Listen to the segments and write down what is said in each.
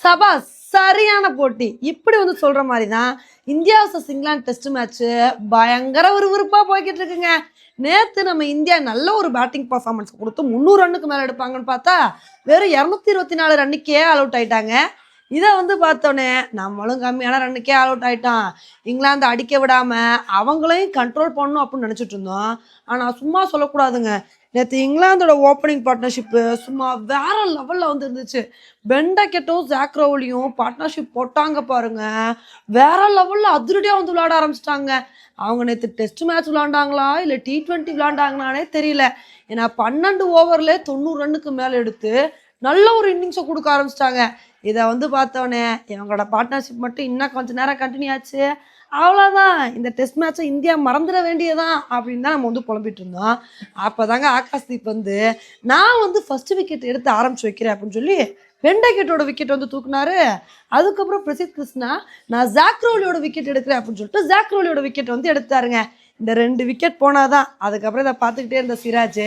சபா சரியான போட்டி. இப்படி வந்து சொல்ற மாதிரி தான் India versus England test match பயங்கர விறுவிறுப்பா போய்கிட்டு இருக்குங்க. நேற்று நம்ம இந்தியா நல்ல ஒரு பேட்டிங் பர்ஃபார்மன்ஸ் கொடுத்து முந்நூறு ரன்னுக்கு மேலே எடுப்பாங்கன்னு பார்த்தா வெறும் இரநூத்தி இருபத்தி நாலு ரன்னுக்கே ஆல் அவுட் ஆயிட்டாங்க. இதை வந்து பார்த்தோன்னே நம்மளும் கம்மியான ரன்னுக்கே ஆல் அவுட் ஆயிட்டோம். இங்கிலாந்து அடிக்க விடாம அவங்களையும் கண்ட்ரோல் பண்ணணும் அப்படின்னு நினச்சிட்டு இருந்தோம். ஆனால் சும்மா சொல்லக்கூடாதுங்க. நேற்று இங்கிலாந்தோட ஓப்பனிங் பார்ட்னர்ஷிப்பு சும்மா வேற லெவலில் வந்து இருந்துச்சு. பெண்டக்கெட்டும் ஜாக்ரோவிலையும் பார்ட்னர்ஷிப் போட்டாங்க பாருங்க. வேற லெவலில் அதிரடியாக வந்து விளையாட ஆரம்பிச்சிட்டாங்க. அவங்க நேற்று டெஸ்ட் மேட்ச் விளாண்டாங்களா இல்லை டி ட்வெண்ட்டி விளாண்டாங்களானே தெரியல. ஏன்னா பன்னெண்டு ஓவரில் தொண்ணூறு ரன்னுக்கு மேலே எடுத்து நல்ல ஒரு இன்னிங்ஸை கொடுக்க ஆரம்பிச்சிட்டாங்க. இதை வந்து பார்த்தோன்னே இவங்களோட பார்ட்னர்ஷிப் மட்டும் இன்னும் கொஞ்சம் நேரம் கண்டினியூ ஆச்சு. அவ்வளோதான் இந்த டெஸ்ட் மேட்ச்சை இந்தியா மறந்துட வேண்டியதான் அப்படின்னு தான் நம்ம வந்து புலம்பிட்டு இருந்தோம். அப்போ தாங்க ஆகாஷ்தீப் வந்து நான் வந்து ஃபஸ்ட்டு விக்கெட் எடுத்து ஆரம்பிச்சு வைக்கிறேன் அப்படின்னு சொல்லி வெண்டகேட்டோட விக்கெட் வந்து தூக்குனாரு. அதுக்கப்புறம் பிரசித் கிருஷ்ணா நான் ஜாக்ரோலியோட விக்கெட் எடுக்கிறேன் அப்படின்னு சொல்லிட்டு ஜாக்ரோலியோட விக்கெட் வந்து எடுத்தாருங்க. இந்த ரெண்டு விக்கெட் போனாதான். அதுக்கப்புறம் இதை பார்த்துக்கிட்டே இருந்த சிராஜ்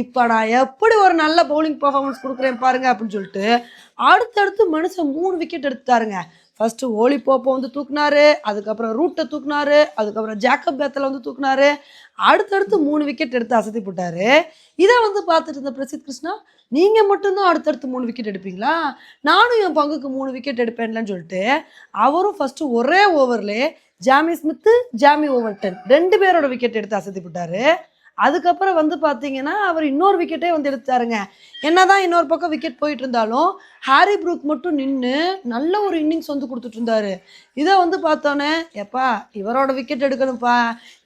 இப்போ நான் எப்படி ஒரு நல்ல பவுலிங் பர்ஃபார்மன்ஸ் கொடுக்குறேன் பாருங்க அப்படின்னு சொல்லிட்டு அடுத்தடுத்து மனுஷன் மூணு விக்கெட் எடுத்தாருங்க ஃபஸ்ட்டு ஓலி போப்போ வந்து தூக்குனாரு அதுக்கப்புறம் ரூட்டை தூக்குனாரு அதுக்கப்புறம் ஜாக்கப் பேத்தில் வந்து தூக்குனாரு. அடுத்தடுத்து மூணு விக்கெட் எடுத்து அசத்தி போட்டாரு. இதை வந்து பார்த்துட்டு இருந்த பிரசித் கிருஷ்ணா நீங்கள் மட்டும்தான் அடுத்தடுத்து மூணு விக்கெட் எடுப்பீங்களா? நானும் என் பங்குக்கு மூணு விக்கெட் எடுப்பேன்லன்னு சொல்லிட்டு அவரும் ஃபஸ்ட்டு ஒரே ஓவர்லே ஜாமி ஸ்மித்து ஜாமி ஓவர்டன் ரெண்டு பேரோட விக்கெட் எடுத்து அசத்தி போட்டாரு. அதுக்கப்புறம் வந்து பார்த்தீங்கன்னா அவர் இன்னொரு விக்கெட்டே வந்து எடுத்தாருங்க. என்னதான் இன்னொரு பக்கம் விக்கெட் போயிட்டு இருந்தாலும் ஹாரி ப்ரூக் மட்டும் நின்று நல்ல ஒரு இன்னிங்ஸ் வந்து கொடுத்துட்டு இருந்தாரு. இதை வந்து பார்த்தோன்னே எப்பா இவரோட விக்கெட் எடுக்கணும்ப்பா.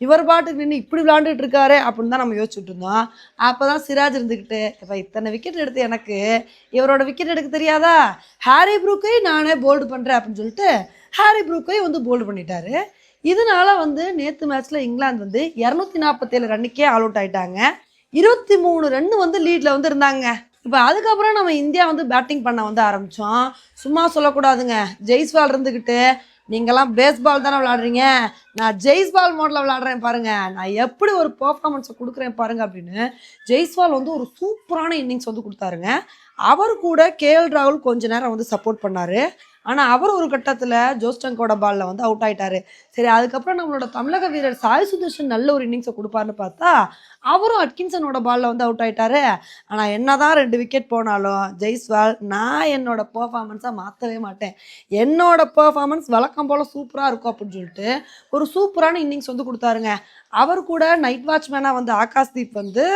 இவர் பாட்டுக்கு நின்று இப்படி விளாண்டுட்டு இருக்காரு அப்படின்னு தான் நம்ம யோசிச்சுட்டு இருந்தோம். அப்போ தான் சிராஜ் இருந்துக்கிட்டு இப்போ இத்தனை விக்கெட் எடுத்து எனக்கு இவரோட விக்கெட் எடுக்க தெரியாதா? ஹாரி ப்ரூக்கை நானே போல்டு பண்ணுறேன் அப்படின்னு சொல்லிட்டு ஹாரி ப்ரூக்கை வந்து போல்டு பண்ணிட்டாரு. இதனால வந்து நேற்று மேட்ச்ல இங்கிலாந்து வந்து இரநூத்தி நாற்பத்தேழு ரன்னுக்கே ஆல் அவுட் ஆயிட்டாங்க. இருபத்தி மூணு ரன் வந்து லீட்ல வந்து இருந்தாங்க. இப்போ அதுக்கப்புறம் நம்ம இந்தியா வந்து பேட்டிங் பண்ண வந்து ஆரம்பித்தோம் சும்மா சொல்லக்கூடாதுங்க. ஜெய்ஸ்வால் இருந்துக்கிட்டு நீங்கள்லாம் பேஸ்பால் தானே விளாடுறீங்க நான் ஜெய்ஸ்பால் மோடில் விளாடுறேன் பாருங்க. நான் எப்படி ஒரு பர்ஃபார்மன்ஸை கொடுக்குறேன் பாருங்க அப்படின்னு ஜெய்ஸ்வால் வந்து ஒரு சூப்பரான இன்னிங்ஸ் வந்து கொடுத்தாருங்க. அவர் கூட கேஎல் ராகுல் கொஞ்ச நேரம் வந்து சப்போர்ட் பண்ணார். ஆனால் அவர் ஒரு கட்டத்தில் ஜோஸ்டங்கோட பாலில் வந்து அவுட் ஆகிட்டாரு சரி அதுக்கப்புறம் நம்மளோட தமிழக வீரர் சாய் சுதர்ஷன் நல்ல ஒரு இன்னிங்ஸை கொடுப்பாருன்னு பார்த்தா அவரும் அட்கின்சனோட பாலில் வந்து அவுட் ஆகிட்டாரு ஆனால் என்ன தான் ரெண்டு விக்கெட் போனாலும் ஜெய்ஸ்வால் நான் என்னோட பெர்ஃபார்மன்ஸை மாற்றவே மாட்டேன். என்னோட பர்ஃபார்மன்ஸ் வழக்கம் போல் சூப்பராக இருக்கும் அப்படின்னு சொல்லிட்டு ஒரு சூப்பரான இன்னிங்ஸ் வந்து கொடுத்தாருங்க. அவர் கூட நைட் வாட்ச்மேனாக வந்து ஆகாஷ்தீப் வந்து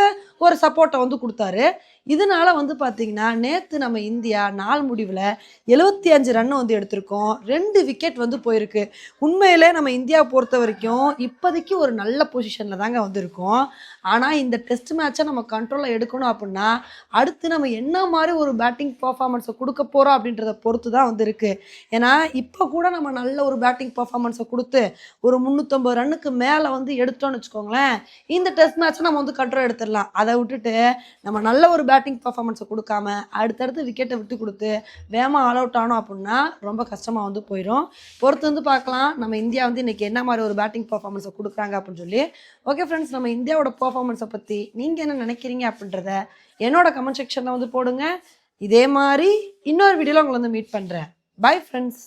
ஒரு சப்போர்ட்டை வந்து கொடுத்தாரு. இதனால வந்து பார்த்தீங்கன்னா நேற்று நம்ம இந்தியா நாள் முடிவில் எழுபத்தி அஞ்சு ரன் வந்து எடுத்திருக்கோம். ரெண்டு விக்கெட் வந்து போயிருக்கு. உண்மையிலே நம்ம இந்தியா பொறுத்த வரைக்கும் இப்போதைக்கு ஒரு நல்ல பொசிஷனில் தாங்க வந்திருக்கோம். ஆனால் இந்த டெஸ்ட் மேட்சை நம்ம கண்ட்ரோலில் எடுக்கணும் அப்படின்னா அடுத்து நம்ம என்ன மாதிரி ஒரு பேட்டிங் பர்ஃபார்மன்ஸை கொடுக்க போகிறோம் அப்படின்றத பொறுத்து தான் வந்து இருக்குது ஏன்னா இப்போ கூட நம்ம நல்ல ஒரு பேட்டிங் பர்ஃபார்மன்ஸை கொடுத்து ஒரு முந்நூற்றம்பது ரன்னுக்கு மேலே வந்து எடுத்தோம்னு வச்சுக்கோங்களேன் இந்த டெஸ்ட் மேட்சை நம்ம வந்து கண்ட்ரோல் எடுத்துடலாம். அதை விட்டுட்டு நம்ம நல்ல ஒரு பேட்டிங் பர்ஃபார்மன்ஸை கொடுக்காம அடுத்தடுத்து விக்கெட்டை விட்டு கொடுத்து வேகமாக ஆல் அவுட் ஆனோம் அப்படின்னா ரொம்ப கஷ்டமாக வந்து போயிடும் பொறுத்து வந்து பார்க்கலாம். நம்ம இந்தியா வந்து இன்றைக்கி என்ன மாதிரி ஒரு பேட்டிங் பர்ஃபார்மன்ஸை கொடுக்குறாங்க அப்படின்னு சொல்லி. ஓகே ஃப்ரெண்ட்ஸ் நம்ம இந்தியாவோட பர்ஃபார்மன்ஸை பற்றி நீங்கள் என்ன நினைக்கிறீங்க அப்படின்றத என்னோட கமெண்ட் செக்ஷனில் வந்து போடுங்க. இதே மாதிரி இன்னொரு வீடியோவில் உங்களை வந்து மீட் பண்ணுறேன் பை ஃப்ரெண்ட்ஸ்